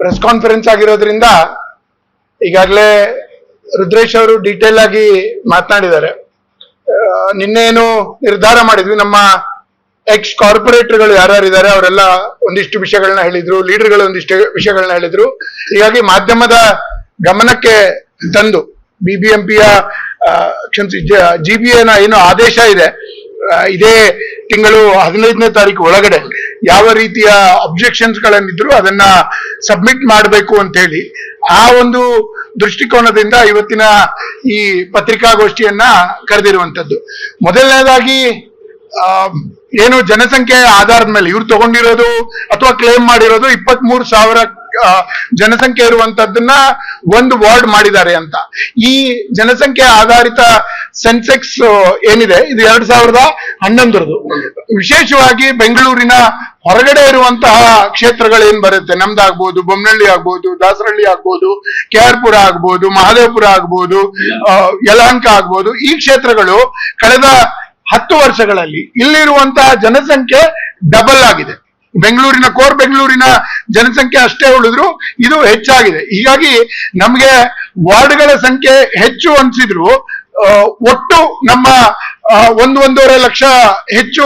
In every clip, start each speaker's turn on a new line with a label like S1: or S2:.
S1: Press conference ಆಗಿರೋದ್ರಿಂದ ಈಗಾಗಲೇ ರುದ್ರೇಶ್ ಅವರು ಡೀಟೇಲ್ ಆಗಿ ಮಾತನಾಡಿದ್ದಾರೆ. ನಿನ್ನೆ ಏನು ನಿರ್ಧಾರ ಮಾಡಿದ್ವಿ? ನಮ್ಮ ಎಕ್ಸ್ ಕಾರ್ಪೊರೇಟರ್ಗಳು ಯಾರ್ಯಾರಿದ್ದಾರೆ ಅವರೆಲ್ಲ ಒಂದಿಷ್ಟು ವಿಷಯಗಳನ್ನ ಹೇಳಿದ್ರು ಲೀಡರ್ಗಳು ಒಂದಿಷ್ಟು ವಿಷಯಗಳನ್ನ ಹೇಳಿದ್ರು. ಹೀಗಾಗಿ ಮಾಧ್ಯಮದ ಗಮನಕ್ಕೆ ತಂದು ಬಿಬಿಎಂಪಿಯ ಕ್ಷಮಿಸಿ, ಜಿ ಬಿ ಎನ ಏನು ಆದೇಶ ಇದೆ. ಇದೇ ತಿಂಗಳು ಹದಿನೈದನೇ ತಾರೀಕು ಒಳಗಡೆ ಯಾವ ರೀತಿಯ ಅಬ್ಜೆಕ್ಷನ್ಸ್ ಗಳನ್ನಿದ್ರು ಅದನ್ನ ಸಬ್ಮಿಟ್ ಮಾಡಬೇಕು ಅಂತ ಹೇಳಿ ಆ ಒಂದು ದೃಷ್ಟಿಕೋನದಿಂದ ಇವತ್ತಿನ ಈ ಪತ್ರಿಕಾಗೋಷ್ಠಿಯನ್ನ ಕರೆದಿರುವಂತದ್ದು ಮೊದಲನೇದಾಗಿ ಏನು ಜನಸಂಖ್ಯೆ ಆಧಾರದ ಮೇಲೆ ಇವ್ರು ತಗೊಂಡಿರೋದು ಅಥವಾ ಕ್ಲೇಮ್ ಮಾಡಿರೋದು ಇಪ್ಪತ್ತ್ ಮೂರು ಸಾವಿರ ಜನಸಂಖ್ಯೆ ಇರುವಂತದ್ದನ್ನ ಒಂದು ವಾರ್ಡ್ ಮಾಡಿದ್ದಾರೆ ಅಂತ. ಈ ಜನಸಂಖ್ಯೆ ಆಧಾರಿತ ಸೆನ್ಸೆಕ್ಸ್ ಏನಿದೆ? ಇದು ಎರಡ್ ಸಾವಿರದ ಹನ್ನೊಂದರದು. ವಿಶೇಷವಾಗಿ ಬೆಂಗಳೂರಿನ ಹೊರಗಡೆ ಇರುವಂತಹ ಕ್ಷೇತ್ರಗಳೇನ್ ಬರುತ್ತೆ? ನಮ್ದಾಗ್ಬೋದು ಬೊಮ್ಮನಹಳ್ಳಿ ಆಗ್ಬೋದು ದಾಸರಹಳ್ಳಿ ಆಗ್ಬೋದು ಕೆ ಆರ್ ಪುರ ಆಗ್ಬೋದು, ಮಹದೇವಪುರ ಆಗ್ಬೋದು ಯಲಹಂಕ ಆಗ್ಬೋದು. ಈ ಕ್ಷೇತ್ರಗಳು ಕಳೆದ ಹತ್ತು ವರ್ಷಗಳಲ್ಲಿ ಇಲ್ಲಿರುವಂತಹ ಜನಸಂಖ್ಯೆ ಡಬಲ್ ಆಗಿದೆ. ಬೆಂಗಳೂರಿನ ಕೋರ್ ಬೆಂಗಳೂರಿನ ಜನಸಂಖ್ಯೆ ಅಷ್ಟೇ ಉಳಿದ್ರು ಇದು ಹೆಚ್ಚಾಗಿದೆ. ಹೀಗಾಗಿ ನಮ್ಗೆ ವಾರ್ಡ್ಗಳ ಸಂಖ್ಯೆ ಹೆಚ್ಚು ಅನ್ಸಿದ್ರು ಒಟ್ಟು ನಮ್ಮ ಒಂದು ಒಂದೂವರೆ ಲಕ್ಷ ಹೆಚ್ಚು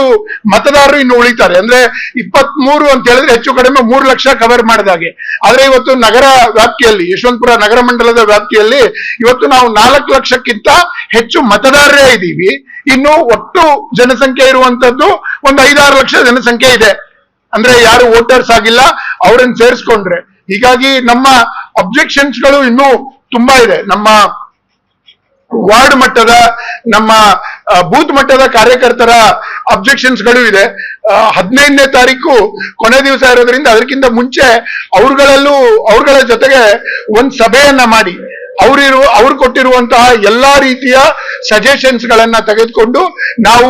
S1: ಮತದಾರರು ಇನ್ನು ಉಳಿತಾರೆ. ಅಂದ್ರೆ ಇಪ್ಪತ್ತ್ ಮೂರು ಅಂತ ಹೇಳಿದ್ರೆ ಹೆಚ್ಚು ಕಡಿಮೆ ಮೂರು ಲಕ್ಷ ಕವರ್ ಮಾಡಿದಾಗೆ ಆದ್ರೆ ಇವತ್ತು ನಗರ ವ್ಯಾಪ್ತಿಯಲ್ಲಿ, ಯಶವಂತಪುರ ನಗರ ಮಂಡಲದ ವ್ಯಾಪ್ತಿಯಲ್ಲಿ ಇವತ್ತು ನಾವು ನಾಲ್ಕು ಲಕ್ಷಕ್ಕಿಂತ ಹೆಚ್ಚು ಮತದಾರರೇ ಇದ್ದೀವಿ. ಇನ್ನು ಒಟ್ಟು ಜನಸಂಖ್ಯೆ ಇರುವಂತದ್ದು ಒಂದು ಐದಾರು ಲಕ್ಷ ಜನಸಂಖ್ಯೆ ಇದೆ. ಅಂದ್ರೆ ಯಾರು ವೋಟರ್ಸ್ ಆಗಿಲ್ಲ, ಅವ್ರನ್ನ ಸೇರಿಸ್ಕೊಂಡ್ರೆ. ಹೀಗಾಗಿ ನಮ್ಮ ಅಬ್ಜೆಕ್ಷನ್ಸ್ಗಳು ಇನ್ನೂ ತುಂಬಾ ಇದೆ. ನಮ್ಮ ವಾರ್ಡ್ ಮಟ್ಟದ, ನಮ್ಮ ಬೂತ್ ಮಟ್ಟದ ಕಾರ್ಯಕರ್ತರ ಅಬ್ಜೆಕ್ಷನ್ಸ್ಗಳು ಇದೆ. ಹದಿನೈದನೇ ತಾರೀಕು ಕೊನೆ ದಿವಸ ಇರೋದ್ರಿಂದ ಅದಕ್ಕಿಂತ ಮುಂಚೆ ಅವ್ರಗಳಲ್ಲೂ, ಅವ್ರಗಳ ಜೊತೆಗೆ ಒಂದ್ ಸಭೆಯನ್ನ ಮಾಡಿ. ಅವರಿರು, ಅವ್ರು ಕೊಟ್ಟಿರುವಂತಹ ಎಲ್ಲಾ ರೀತಿಯ ಸಜೆಷನ್ಸ್ ಗಳನ್ನ ತೆಗೆದುಕೊಂಡು ನಾವು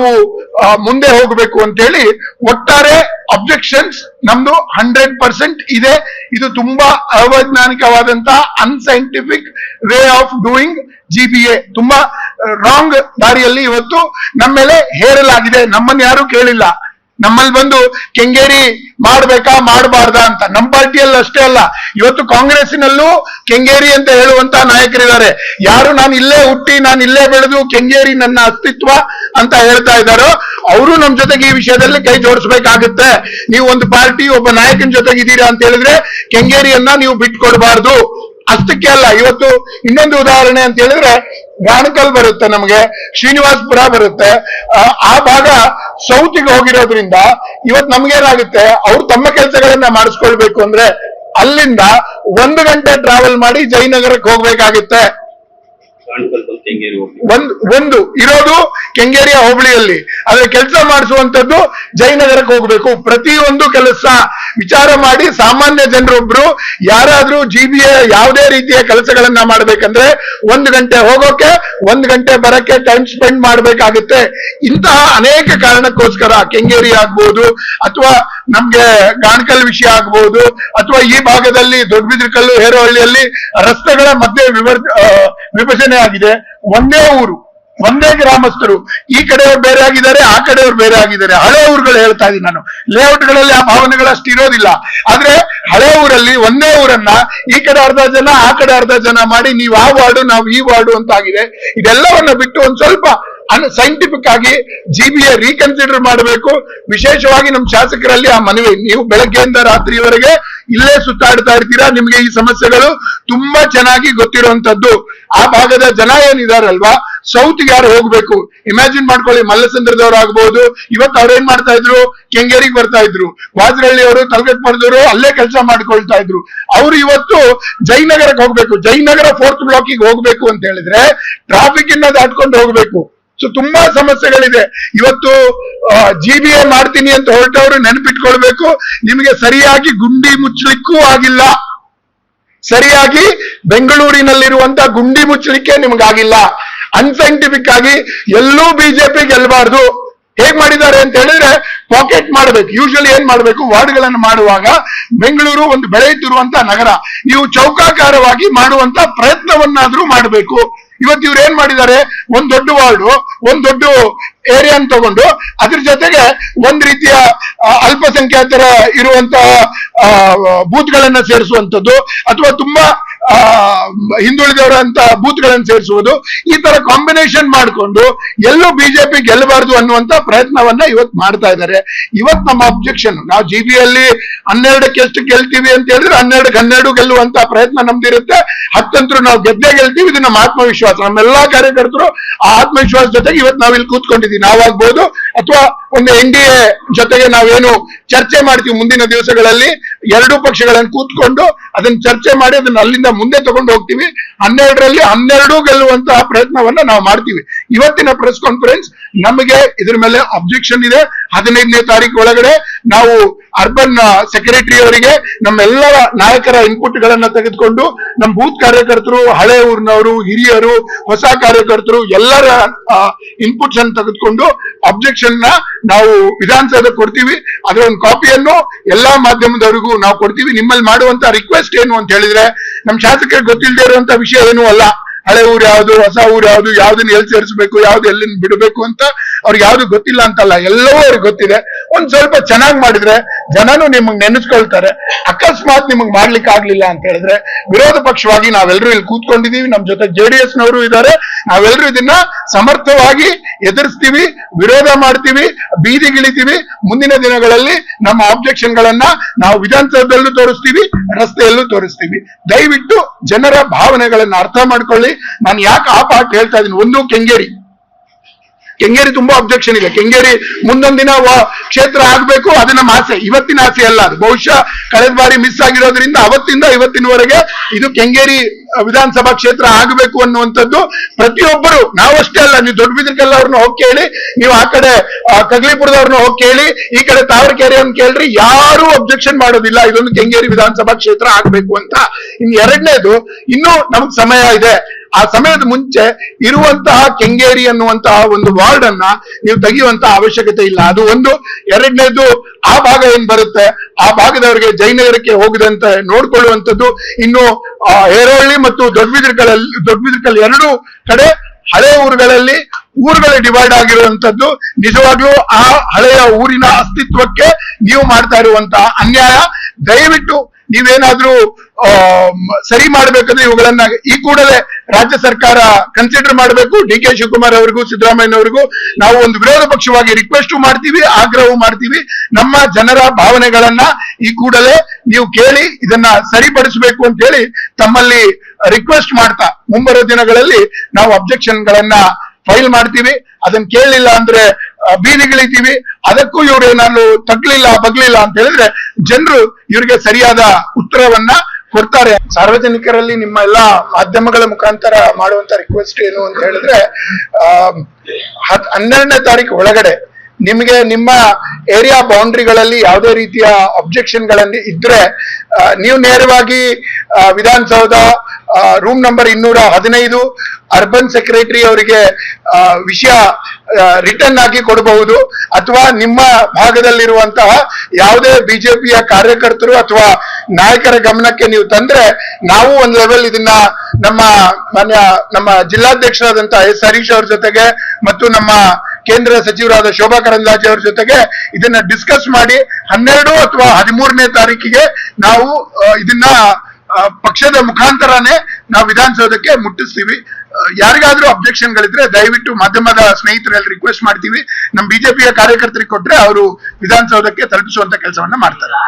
S1: ಮುಂದೆ ಹೋಗಬೇಕು ಅಂತ ಹೇಳಿ ಒಟ್ಟಾರೆ ಅಬ್ಜೆಕ್ಷನ್ಸ್ ನಮ್ದು ಹಂಡ್ರೆಡ್ ಪರ್ಸೆಂಟ್ ಇದೆ. ಇದು ತುಂಬಾ ಅವೈಜ್ಞಾನಿಕವಾದಂತಹ unscientific way of doing G B A ತುಂಬಾ ರಾಂಗ್ ದಾರಿಯಲ್ಲಿ ಇವತ್ತು ನಮ್ಮ ಮೇಲೆ ಹೇರಲಾಗಿದೆ. ನಮ್ಮನ್ನ ಯಾರು ಕೇಳಿಲ್ಲ. ನಮ್ಮಲ್ಲಿ ಬಂದು ಕೆಂಗೇರಿ ಮಾಡ್ಬೇಕಾ ಮಾಡಬಾರ್ದ ಅಂತ. ನಮ್ಮ ಪಾರ್ಟಿಯಲ್ಲಿ ಅಷ್ಟೇ ಅಲ್ಲ. ಇವತ್ತು ಕಾಂಗ್ರೆಸ್ಸಿನಲ್ಲೂ ಕೆಂಗೇರಿ ಅಂತ ಹೇಳುವಂತ ನಾಯಕರಿದ್ದಾರೆ. ಯಾರು ನಾನು ಇಲ್ಲೇ ಹುಟ್ಟಿ ನಾನು ಇಲ್ಲೇ ಬೆಳೆದು ಕೆಂಗೇರಿ ನನ್ನ ಅಸ್ತಿತ್ವ ಅಂತ ಹೇಳ್ತಾ ಇದ್ದಾರೋ ಅವರು ನಮ್ಮ ಜೊತೆಗೆ ಈ ವಿಷಯದಲ್ಲಿ ಕೈ ಜೋಡಿಸ್ಬೇಕಾಗುತ್ತೆ. ನೀವು ಒಂದು ಪಾರ್ಟಿ ಒಬ್ಬ ನಾಯಕನ ಜೊತೆಗೆ ಇದ್ದೀರಾ ಅಂತ ಹೇಳಿದ್ರೆ ಕೆಂಗೇರಿಯನ್ನ ನೀವು ಬಿಟ್ಕೊಡ್ಬಾರ್ದು. ಅಷ್ಟಕ್ಕೆ ಅಲ್ಲ. ಇವತ್ತು ಇನ್ನೊಂದು ಉದಾಹರಣೆ ಅಂತ ಹೇಳಿದ್ರೆ ಗಾಣಕಲ್ ಬರುತ್ತೆ ನಮಗೆ ಶ್ರೀನಿವಾಸ್ಪುರ ಬರುತ್ತೆ. ಆ, ಆ ಭಾಗ ಸೌತಿಗೆ ಹೋಗಿರೋದ್ರಿಂದ ಇವತ್ ನಮ್ಗೇನಾಗುತ್ತೆ, ಅವ್ರು ತಮ್ಮ ಕೆಲಸಗಳನ್ನ ಮಾಡಿಸ್ಕೊಳ್ಬೇಕು ಅಂದ್ರೆ ಅಲ್ಲಿಂದ ಒಂದು ಗಂಟೆ ಟ್ರಾವೆಲ್ ಮಾಡಿ ಜಯನಗರಕ್ಕೆ ಹೋಗ್ಬೇಕಾಗುತ್ತೆ
S2: ಕಾಣ್ಕಲ್ ಬಂದು ಕೆಂಗೇರಿ ಹೋಗಿ
S1: ಒಂದ್, ಒಂದು, ಇರೋದು ಕೆಂಗೇರಿಯ ಹೋಬಳಿಯಲ್ಲಿ. ಆದ್ರೆ ಕೆಲಸ ಮಾಡಿಸುವಂತದ್ದು ಜಯನಗರಕ್ಕೆ ಹೋಗ್ಬೇಕು. ಪ್ರತಿಯೊಂದು ಕೆಲಸ ವಿಚಾರ ಮಾಡಿ ಸಾಮಾನ್ಯ ಜನರೊಬ್ರು ಯಾರಾದ್ರೂ ಜಿ ಬಿ ಯಾವುದೇ ರೀತಿಯ ಕೆಲಸಗಳನ್ನ ಮಾಡ್ಬೇಕಂದ್ರೆ ಒಂದು ಗಂಟೆ ಹೋಗೋಕೆ, ಒಂದು ಗಂಟೆ ಬರಕ್ಕೆ ಟೈಮ್ ಸ್ಪೆಂಡ್ ಮಾಡ್ಬೇಕಾಗುತ್ತೆ. ಇಂತಹ ಅನೇಕ ಕಾರಣಕ್ಕೋಸ್ಕರ ಕೆಂಗೇರಿ ಆಗ್ಬೋದು ಅಥವಾ ನಮ್ಗೆ ಗಾಣಕಲ್ ವಿಷಯ ಆಗ್ಬೋದು, ಅಥವಾ ಈ ಭಾಗದಲ್ಲಿ ದೊಡ್ಡಬಿದ್ರಕಲ್ಲು ಹೇರೋಹಳ್ಳಿಯಲ್ಲಿ ರಸ್ತೆಗಳ ಮಧ್ಯೆ ವಿವರ್ ವಿಭಜನೆ ಆಗಿದೆ. ಒಂದೇ ಊರು, ಒಂದೇ ಗ್ರಾಮಸ್ಥರು. ಈ ಕಡೆಯವ್ರು ಬೇರೆ ಆಗಿದ್ದಾರೆ, ಆ ಕಡೆಯವ್ರು ಬೇರೆ ಆಗಿದ್ದಾರೆ. ಹಳೆ ಊರುಗಳು ಹೇಳ್ತಾ ಇದ್ದೀನಿ ನಾನು. ಲೇಔಟ್ಗಳಲ್ಲಿ ಆ ಭಾವನೆಗಳಷ್ಟು ಇರೋದಿಲ್ಲ. ಆದ್ರೆ ಹಳೆ ಊರಲ್ಲಿ ಒಂದೇ ಊರನ್ನ ಈ ಕಡೆ ಅರ್ಧ ಜನ, ಆ ಕಡೆ ಅರ್ಧ ಜನ ಮಾಡಿ, ನೀವು ಆ ವಾರ್ಡು, ನಾವು ಈ ವಾರ್ಡು ಅಂತ ಆಗಿದೆ ಇದೆಲ್ಲವನ್ನ ಬಿಟ್ಟು ಒಂದ್ ಸ್ವಲ್ಪ ಸೈಂಟಿಫಿಕ್ ಆಗಿ ಜಿಬಿಯ ಬಿ ಎ ರೀಕನ್ಸಿಡರ್ ಮಾಡಬೇಕು. ವಿಶೇಷವಾಗಿ ನಮ್ಮ ಶಾಸಕರಲ್ಲಿ ಆ ಮನವಿ. ನೀವು ಬೆಳಗ್ಗೆಯಿಂದ ರಾತ್ರಿವರೆಗೆ ಇಲ್ಲೇ ಸುತ್ತಾಡ್ತಾ ಇರ್ತೀರಾ? ನಿಮ್ಗೆ ಈ ಸಮಸ್ಯೆಗಳು ತುಂಬಾ ಚೆನ್ನಾಗಿ ಗೊತ್ತಿರುವಂತದ್ದು. ಆ ಭಾಗದ ಜನ ಏನಿದಾರಲ್ವಾ? ಸೌತ್ ಯಾರು ಹೋಗ್ಬೇಕು? ಇಮ್ಯಾಜಿನ್ ಮಾಡ್ಕೊಳ್ಳಿ, ಮಲ್ಲಸಂದ್ರದವ್ರು ಆಗ್ಬಹುದು ಇವತ್ತು ಅವ್ರು ಏನ್ ಮಾಡ್ತಾ ಇದ್ರು? ಕೆಂಗೇರಿಗೆ ಬರ್ತಾ ಇದ್ರು. ವಾಜರಳ್ಳಿ ಅವರು ಮಾಡಿದವರು ಅಲ್ಲೇ ಕೆಲಸ ಮಾಡ್ಕೊಳ್ತಾ ಇದ್ರು. ಅವ್ರು ಇವತ್ತು ಜಯನಗರಕ್ಕೆ ಹೋಗ್ಬೇಕು. ಜಯನಗರ ಫೋರ್ತ್ ಬ್ಲಾಕಿಗೆ ಹೋಗ್ಬೇಕು ಅಂತ ಹೇಳಿದ್ರೆ ಟ್ರಾಫಿಕ್ ಇನ್ನ ದಾಟ್ಕೊಂಡು ಹೋಗ್ಬೇಕು. ಸೊ ತುಂಬಾ ಸಮಸ್ಯೆಗಳಿದೆ. ಇವತ್ತು ಜಿ ಬಿ ಎ ಮಾಡ್ತೀನಿ ಅಂತ ಹೊರಟವರು ನೆನಪಿಟ್ಕೊಳ್ಬೇಕು. ನಿಮಗೆ ಸರಿಯಾಗಿ ಗುಂಡಿ ಮುಚ್ಚಲಿಕ್ಕೂ ಆಗಿಲ್ಲ. ಸರಿಯಾಗಿ ಬೆಂಗಳೂರಿನಲ್ಲಿರುವಂತ ಗುಂಡಿ ಮುಚ್ಚಲಿಕ್ಕೆ ನಿಮ್ಗಾಗಿಲ್ಲ. ಅನ್ಸೈಂಟಿಫಿಕ್ ಆಗಿ ಎಲ್ಲೂ ಬಿಜೆಪಿ ಗೆಲ್ಲಬಾರ್ದು ಹೇಗ್ ಮಾಡಿದ್ದಾರೆ ಅಂತ ಹೇಳಿದ್ರೆ ಪಾಕೆಟ್ ಮಾಡ್ಬೇಕು. ಯೂಶಲಿ ಏನ್ ಮಾಡ್ಬೇಕು? ವಾರ್ಡ್ಗಳನ್ನು ಮಾಡುವಾಗ ಬೆಂಗಳೂರು ಒಂದು ಬೆಳೆಯುತ್ತಿರುವಂತ ನಗರ. ನೀವು ಚೌಕಾಕಾರವಾಗಿ ಮಾಡುವಂತ ಪ್ರಯತ್ನವನ್ನಾದ್ರೂ ಮಾಡಬೇಕು. ಇವತ್ತು ಇವ್ರು ಏನ್ ಮಾಡಿದ್ದಾರೆ? ಒಂದ್ ದೊಡ್ಡ ವಾರ್ಡು ಒಂದ್ ದೊಡ್ಡ ಏರಿಯಾ ತಗೊಂಡು ಅದ್ರ ಜೊತೆಗೆ ಒಂದ್ ರೀತಿಯ ಅಲ್ಪಸಂಖ್ಯಾತರ ಇರುವಂತಹ ಬೂತ್ ಗಳನ್ನ ಸೇರಿಸುವಂತದ್ದು ಅಥವಾ ತುಂಬಾ ಆ, ಹಿಂದುಳಿದವರಂತ ಬೂತ್ ಗಳನ್ನ ಸೇರಿಸುವುದು ಈ ತರ ಕಾಂಬಿನೇಷನ್ ಮಾಡಿಕೊಂಡು ಎಲ್ಲೂ ಬಿಜೆಪಿ ಗೆಲ್ಲಬಾರದು ಅನ್ನುವಂತ ಪ್ರಯತ್ನವನ್ನ ಇವತ್ತು ಮಾಡ್ತಾ ಇದ್ದಾರೆ. ಇವತ್ ನಮ್ಮ ಅಬ್ಜೆಕ್ಷನ್ ನಾವು ಜಿ ಬಿ ಅಲ್ಲಿ ಹನ್ನೆರಡಕ್ಕೆ ಎಷ್ಟು ಗೆಲ್ತೀವಿ ಅಂತ ಹೇಳಿದ್ರೆ ಹನ್ನೆರಡಕ್ಕೆ ಹನ್ನೆರಡು ಗೆಲ್ಲುವಂತ ಪ್ರಯತ್ನ ನಮ್ದಿರುತ್ತೆ. ಹತ್ತಂತರೂ ನಾವು ಗೆದ್ದೇ ಗೆಲ್ತೀವಿ ಇದು ನಮ್ಮ ಆತ್ಮವಿಶ್ವಾಸ. ನಮ್ಮೆಲ್ಲಾ ಕಾರ್ಯಕರ್ತರು ಆ ಆತ್ಮವಿಶ್ವಾಸ ಜೊತೆಗೆ ಇವತ್ತು ನಾವು ಇಲ್ಲಿ ಕೂತ್ಕೊಂಡಿದ್ದೀವಿ. ನಾವಾಗ್ಬೋದು ಅಥವಾ ಒಂದು ಎನ್ ಡಿ ಎ ಜೊತೆಗೆ ನಾವೇನು ಚರ್ಚೆ ಮಾಡ್ತೀವಿ ಮುಂದಿನ ದಿವಸಗಳಲ್ಲಿ. ಎರಡೂ ಪಕ್ಷಗಳನ್ನು ಕೂತ್ಕೊಂಡು ಅದನ್ನ ಚರ್ಚೆ ಮಾಡಿ ಅದನ್ನ ಅಲ್ಲಿಂದ ಮುಂದೆ ತಗೊಂಡು ಹೋಗ್ತೀವಿ. ಹನ್ನೆರಡರಲ್ಲಿ ಹನ್ನೆರಡು ಗೆಲ್ಲುವಂತಹ ಪ್ರಯತ್ನವನ್ನ ನಾವು ಮಾಡ್ತೀವಿ. ಇವತ್ತಿನ ಪ್ರೆಸ್ ಕಾನ್ಫರೆನ್ಸ್ ನಮಗೆ ಇದ್ರ ಮೇಲೆ ಅಬ್ಜೆಕ್ಷನ್ ಇದೆ. ಹದಿನೈದನೇ ತಾರೀಕು ಒಳಗಡೆ ನಾವು ಅರ್ಬನ್ ಸೆಕ್ರೆಟರಿ ಅವರಿಗೆ ನಮ್ಮೆಲ್ಲರ ನಾಯಕರ ಇನ್ಪುಟ್ ಗಳನ್ನ ತೆಗೆದುಕೊಂಡು ನಮ್ಮ ಬೂತ್ ಕಾರ್ಯಕರ್ತರು, ಹಳೆ ಊರಿನವರು, ಹಿರಿಯರು, ಹೊಸ ಕಾರ್ಯಕರ್ತರು ಎಲ್ಲರ ಇನ್ಪುಟ್ಸ್ ಅನ್ನು ತೆಗೆದುಕೊಂಡು ಅಬ್ಜೆಕ್ಷನ್ನ ನಾವು ವಿಧಾನಸೌಧ ಕೊಡ್ತೀವಿ. ಅದರ ಒಂದು ಕಾಪಿಯನ್ನು ಎಲ್ಲಾ ಮಾಧ್ಯಮದವರಿಗೂ ನಾವು ಕೊಡ್ತೀವಿ. ನಿಮ್ಮಲ್ಲಿ ಮಾಡುವಂತ ರಿಕ್ವೆಸ್ಟ್ ಏನು ಅಂತ ಹೇಳಿದ್ರೆ ನಮ್ ಶಾಸಕರಿಗೆ ಗೊತ್ತಿಲ್ಲದೆ ಇರುವಂತ ವಿಷಯ ಏನು ಅಲ್ಲ. ಹಳೆ ಊರು ಯಾವ್ದು, ಹೊಸ ಊರು ಯಾವ್ದು, ಯಾವ್ದನ್ನ ಎಲ್ಲಿ ಸೇರಿಸಬೇಕು, ಯಾವ್ದು ಎಲ್ಲಿನ ಬಿಡಬೇಕು ಅಂತ ಅವ್ರಿಗೆ ಯಾವ್ದು ಗೊತ್ತಿಲ್ಲ ಅಂತಲ್ಲ, ಎಲ್ಲವೂ ಅವ್ರಿಗೆ ಗೊತ್ತಿದೆ. ಒಂದ್ ಸ್ವಲ್ಪ ಚೆನ್ನಾಗಿ ಮಾಡಿದ್ರೆ ಜನನು ನಿಮಗ್ ನೆನೆಸ್ಕೊಳ್ತಾರೆ. ಅಕಸ್ಮಾತ್ ನಿಮಗ್ ಮಾಡ್ಲಿಕ್ಕೆ ಆಗ್ಲಿಲ್ಲ ಅಂತ ಹೇಳಿದ್ರೆ ವಿರೋಧ ಪಕ್ಷವಾಗಿ ನಾವೆಲ್ಲರೂ ಇಲ್ಲಿ ಕೂತ್ಕೊಂಡಿದೀವಿ. ನಮ್ ಜೊತೆ ಜೆಡಿಎಸ್ ನವರು ಇದ್ದಾರೆ ನಾವೆಲ್ಲರೂ ಇದನ್ನ ಸಮರ್ಥವಾಗಿ ಎದುರಿಸ್ತೀವಿ, ವಿರೋಧ ಮಾಡ್ತೀವಿ ಬೀದಿಗಿಳಿತೀವಿ ಮುಂದಿನ ದಿನಗಳಲ್ಲಿ ನಮ್ಮ ಆಬ್ಜೆಕ್ಷನ್ ಗಳನ್ನ ನಾವು ವಿಧಾನಸೌಧದಲ್ಲೂ ತೋರಿಸ್ತೀವಿ, ರಸ್ತೆಯಲ್ಲೂ ತೋರಿಸ್ತೀವಿ. ದಯವಿಟ್ಟು ಜನರ ಭಾವನೆಗಳನ್ನ ಅರ್ಥ ಮಾಡ್ಕೊಳ್ಳಿ. ನಾನು ಯಾಕೆ ಆ ಪಾಠ ಹೇಳ್ತಾ ಇದ್ದೀನಿ? ಒಂದು, ಕೆಂಗೇರಿ. ಕೆಂಗೇರಿ ತುಂಬಾ ಅಬ್ಜೆಕ್ಷನ್ ಇದೆ. ಕೆಂಗೇರಿ ಮುಂದೊಂದು ದಿನ ವ- ಕ್ಷೇತ್ರ ಆಗ್ಬೇಕು ಅದನ್ನ ಆಸೆ. ಇವತ್ತಿನ ಆಸೆ ಅಲ್ಲ ಅದು. ಬಹುಶಃ ಕಳೆದ ಬಾರಿ ಮಿಸ್ ಆಗಿರೋದ್ರಿಂದ ಅವತ್ತಿಂದ ಇವತ್ತಿನವರೆಗೆ ಇದು ಕೆಂಗೇರಿ ವಿಧಾನಸಭಾ ಕ್ಷೇತ್ರ ಆಗಬೇಕು ಅನ್ನುವಂಥದ್ದು ಪ್ರತಿಯೊಬ್ಬರು ನಾವಷ್ಟೇ ಅಲ್ಲ, ನೀವು ದೊಡ್ಡ ಬಿದ್ರಿಕಲ್ಲವ್ರನ್ನ ಹೋಗಿ ಕೇಳಿ, ನೀವು ಆ ಕಡೆ ಕಗ್ಲಿಪುರದವ್ರನ್ನ ಹೋಗಿ ಕೇಳಿ, ಈ ಕಡೆ ತಾವರಕೆರೆಯವ್ರನ್ನ ಕೇಳ್ರಿ, ಯಾರು ಅಬ್ಜೆಕ್ಷನ್ ಮಾಡೋದಿಲ್ಲ. ಇದೊಂದು ಕೆಂಗೇರಿ ವಿಧಾನಸಭಾ ಕ್ಷೇತ್ರ ಆಗ್ಬೇಕು ಅಂತ. ಇನ್ ಎರಡನೇದು, ಇನ್ನೂ ನಮ್ಗೆ ಸಮಯ ಇದೆ. ಆ ಸಮಯದ ಮುಂಚೆ ಇರುವಂತಹ ಕೆಂಗೇರಿ ಅನ್ನುವಂತಹ ಒಂದು ವಾರ್ಡ್ ಅನ್ನ ನೀವು ತೆಗೆಯುವಂತಹ ಅವಶ್ಯಕತೆ ಇಲ್ಲ. ಅದು ಒಂದು. ಎರಡನೇದು ಆ ಭಾಗ ಏನ್ ಬರುತ್ತೆ? ಆ ಭಾಗದವರಿಗೆ ಜಯನಗರಕ್ಕೆ ಹೋಗದಂತೆ ನೋಡ್ಕೊಳ್ಳುವಂಥದ್ದು. ಇನ್ನು ಏರೋಳ್ಳಿ ಮತ್ತು ದೊಡ್ಡಬಿದ್ರಗಳಲ್ಲಿ ದೊಡ್ಡಬಿದ್ರಕಲ್ ಎರಡೂ ಕಡೆ ಹಳೆ ಊರುಗಳಲ್ಲಿ ಊರುಗಳು ಡಿವೈಡ್ ಆಗಿರುವಂತದ್ದು ನಿಜವಾಗ್ಲೂ ಆ ಹಳೆಯ ಊರಿನ ಅಸ್ತಿತ್ವಕ್ಕೆ ನೀವು ಮಾಡ್ತಾ ಇರುವಂತಹ ಅನ್ಯಾಯ. ದಯವಿಟ್ಟು ನೀವೇನಾದ್ರೂ ಸರಿ ಮಾಡ್ಬೇಕಂದ್ರೆ ಇವುಗಳನ್ನ ಈ ಕೂಡಲೇ ರಾಜ್ಯ ಸರ್ಕಾರ ಕನ್ಸಿಡರ್ ಮಾಡಬೇಕು. ಡಿ ಕೆ ಶಿವಕುಮಾರ್ ಅವರಿಗೂ, ಸಿದ್ದರಾಮಯ್ಯನವರಿಗೂ ನಾವು ಒಂದು ವಿರೋಧ ಪಕ್ಷವಾಗಿ ರಿಕ್ವೆಸ್ಟ್ ಮಾಡ್ತೀವಿ, ಆಗ್ರಹವೂ ಮಾಡ್ತೀವಿ. ನಮ್ಮ ಜನರ ಭಾವನೆಗಳನ್ನ ಈ ಕೂಡಲೇ ನೀವು ಕೇಳಿ, ಇದನ್ನ ಸರಿಪಡಿಸಬೇಕು ಅಂತ ಹೇಳಿ ತಮ್ಮಲ್ಲಿ ರಿಕ್ವೆಸ್ಟ್ ಮಾಡ್ತಾ, ಮುಂಬರುವ ದಿನಗಳಲ್ಲಿ ನಾವು ಅಬ್ಜೆಕ್ಷನ್ ಗಳನ್ನ ಫೈಲ್ ಮಾಡ್ತೀವಿ. ಅದನ್ನ ಕೇಳಲಿಲ್ಲ ಅಂದ್ರೆ ಆ, ಬೀದಿಗಿಳಿತೀವಿ ಅದಕ್ಕೂ ಇವ್ರು ಏನಾದ್ರು ತಗ್ಲಿಲ್ಲ ಬಗ್ಲಿಲ್ಲ ಅಂತ ಹೇಳಿದ್ರೆ ಜನರು ಇವ್ರಿಗೆ ಸರಿಯಾದ ಉತ್ತರವನ್ನ ಕೊಡ್ತಾರೆ. ಸಾರ್ವಜನಿಕರಲ್ಲಿ ನಿಮ್ಮ ಎಲ್ಲಾ ಮಾಧ್ಯಮಗಳ ಮುಖಾಂತರ ಮಾಡುವಂತ ರಿಕ್ವೆಸ್ಟ್ ಏನು ಅಂತ ಹೇಳಿದ್ರೆ ಹತ್- ಹನ್ನೆರಡನೇ ತಾರೀಕು ಒಳಗಡೆ ನಿಮಗೆ ನಿಮ್ಮ ಏರಿಯಾ ಬೌಂಡ್ರಿಗಳಲ್ಲಿ ಯಾವುದೇ ರೀತಿಯ ಅಬ್ಜೆಕ್ಷನ್ಗಳಲ್ಲಿ ಇದ್ರೆ ನೀವು ನೇರವಾಗಿ ವಿಧಾನಸೌಧ ರೂಮ್ ನಂಬರ್ ಇನ್ನೂರ ಹದಿನೈದು ಅರ್ಬನ್ ಸೆಕ್ರೆಟರಿ ಅವರಿಗೆ ವಿಷಯ ರಿಟರ್ನ್ ಆಗಿ ಕೊಡಬಹುದು ಅಥವಾ ನಿಮ್ಮ ಭಾಗದಲ್ಲಿರುವಂತಹ ಯಾವುದೇ ಬಿಜೆಪಿಯ ಕಾರ್ಯಕರ್ತರು ಅಥವಾ ನಾಯಕರ ಗಮನಕ್ಕೆ ನೀವು ತಂದ್ರೆ ನಾವು ಒಂದ್ ಲೆವೆಲ್ ಇದನ್ನ ನಮ್ಮ ಮಾನ್ಯ, ನಮ್ಮ ಜಿಲ್ಲಾಧ್ಯಕ್ಷರಾದಂತಹ ಎಸ್ ಹರೀಶ್ ಅವ್ರ ಜೊತೆಗೆ ಮತ್ತು ನಮ್ಮ ಕೇಂದ್ರ ಸಚಿವರಾದ ಶೋಭಾ ಕರಂದ್ಲಾಜೆ ಅವ್ರ ಜೊತೆಗೆ ಇದನ್ನ ಡಿಸ್ಕಸ್ ಮಾಡಿ ಹನ್ನೆರಡು ಅಥವಾ ಹದಿಮೂರನೇ ತಾರೀಕಿಗೆ ನಾವು ಇದನ್ನ ಪಕ್ಷದ ಮುಖಾಂತರನೇ ನಾವು ವಿಧಾನಸೌಧಕ್ಕೆ ಮುಟ್ಟಿಸ್ತೀವಿ. ಯಾರಿಗಾದ್ರೂ ಅಬ್ಜೆಕ್ಷನ್ ಗಳಿದ್ರೆ ದಯವಿಟ್ಟು ಮಾಧ್ಯಮದ ಸ್ನೇಹಿತರಲ್ಲಿ ರಿಕ್ವೆಸ್ಟ್ ಮಾಡ್ತೀವಿ. ನಮ್ಮ ಬಿಜೆಪಿಯ ಕಾರ್ಯಕರ್ತರಿಗೆ ಕೊಟ್ರೆ ಅವರು ವಿಧಾನಸೌಧಕ್ಕೆ ತಲುಪಿಸುವಂತ ಕೆಲಸವನ್ನ ಮಾಡ್ತೀರಾ.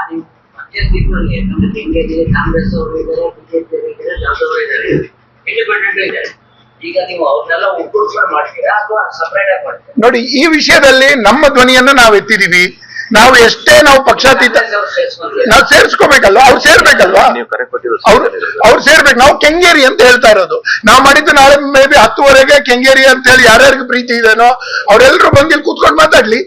S1: ನೋಡಿ, ಈ ವಿಷಯದಲ್ಲಿ ನಮ್ಮ ಧ್ವನಿಯನ್ನ ನಾವು ಎತ್ತಿದೀವಿ ನಾವು ಎಷ್ಟೇ ನಾವು ಪಕ್ಷಾತೀತ ನಾವು ಸೇರ್ಸ್ಕೋಬೇಕಲ್ವಾ? ಅವ್ರು ಸೇರ್ಬೇಕಲ್ವಾ? ಅವ್ರು ಅವ್ರು ಸೇರ್ಬೇಕು. ನಾವು ಕೆಂಗೇರಿ ಅಂತ ಹೇಳ್ತಾ ಇರೋದು. ನಾವು ಮಾಡಿದ್ದು ನಾಳೆ ಮೇ ಬಿ ಹತ್ತುವರೆಗೆ ಕೆಂಗೇರಿ ಅಂತ ಹೇಳಿ ಯಾರ್ಯಾರಿಗೆ ಪ್ರೀತಿ ಇದೇನೋ ಅವರೆಲ್ಲರೂ ಬಂದು ಇಲ್ಲಿ ಕೂತ್ಕೊಂಡು ಮಾತಾಡ್ಲಿ.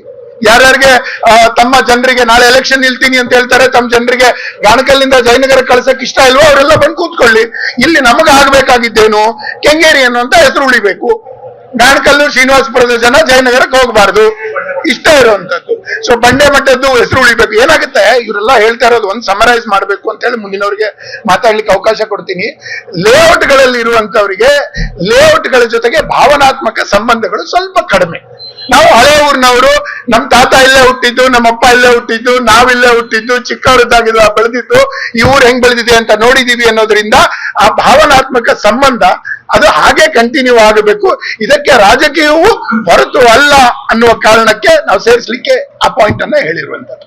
S1: ಯಾರ್ಯಾರಿಗೆ ಆ, ತಮ್ಮ ಜನರಿಗೆ ನಾಳೆ ಎಲೆಕ್ಷನ್ ನಿಲ್ತೀನಿ ಅಂತ ಹೇಳ್ತಾರೆ ತಮ್ಮ ಜನರಿಗೆ ಗಾಣಕಲ್ಲಿಂದ ಜಯನಗರ ಕಳ್ಸಕ್ ಇಷ್ಟ ಇಲ್ವೋ ಅವರೆಲ್ಲ ಬಂದು ಕೂತ್ಕೊಳ್ಳಿ. ಇಲ್ಲಿ ನಮಗೆ ಆಗ್ಬೇಕಾಗಿದ್ದೇನು? ಕೆಂಗೇರಿ ಅನ್ನುವಂತ ಹೆಸರು ಉಳಿಬೇಕು. ಗಾಣಕಲ್ಲು ಶ್ರೀನಿವಾಸಪುರದ ಜನ ಜಯನಗರಕ್ಕೆ ಹೋಗಬಾರ್ದು. ಇಷ್ಟ ಇರುವಂತದ್ದು ಸೊ ಬಂಡೆ ಮಟ್ಟದ್ದು ಹೆಸರು ಉಳಿಬೇಕು. ಏನಾಗುತ್ತೆ? ಇವರೆಲ್ಲ ಹೇಳ್ತಾ ಇರೋದು ಒಂದು ಸಮರೈಸ್ ಮಾಡ್ಬೇಕು ಅಂತ ಹೇಳಿ ಮುಂದಿನವರಿಗೆ ಮಾತಾಡ್ಲಿಕ್ಕೆ ಅವಕಾಶ ಕೊಡ್ತೀನಿ. ಲೇಔಟ್ಗಳಲ್ಲಿ ಇರುವಂತವರಿಗೆ ಲೇಔಟ್ಗಳ ಜೊತೆಗೆ ಭಾವನಾತ್ಮಕ ಸಂಬಂಧಗಳು ಸ್ವಲ್ಪ ಕಡಿಮೆ. ನಾವು ಹಳೆ ಊರಿನವರು, ನಮ್ ತಾತ ಇಲ್ಲೇ ಹುಟ್ಟಿದ್ದು ನಮ್ಮ ಅಪ್ಪ ಇಲ್ಲೇ ಹುಟ್ಟಿದ್ದು, ನಾವಿಲ್ಲೇ ಹುಟ್ಟಿದ್ದು, ಚಿಕ್ಕವರದ್ದಾಗಿಲ್ಲ, ಬೆಳೆದಿದ್ದು, ಈ ಊರು ಹೆಂಗ್ ಬೆಳೆದಿದೆ ಅಂತ ನೋಡಿದೀವಿ ಅನ್ನೋದ್ರಿಂದ ಆ ಭಾವನಾತ್ಮಕ ಸಂಬಂಧ ಅದು ಹಾಗೆ ಕಂಟಿನ್ಯೂ ಆಗಬೇಕು. ಇದಕ್ಕೆ ರಾಜಕೀಯವು ಹೊರತು ಅಲ್ಲ ಅನ್ನುವ ಕಾರಣಕ್ಕೆ ನಾವು ಸೇರಿಸ್ಲಿಕ್ಕೆ ಆ ಪಾಯಿಂಟ್ ಅನ್ನ ಹೇಳಿರುವಂತದ್ದು.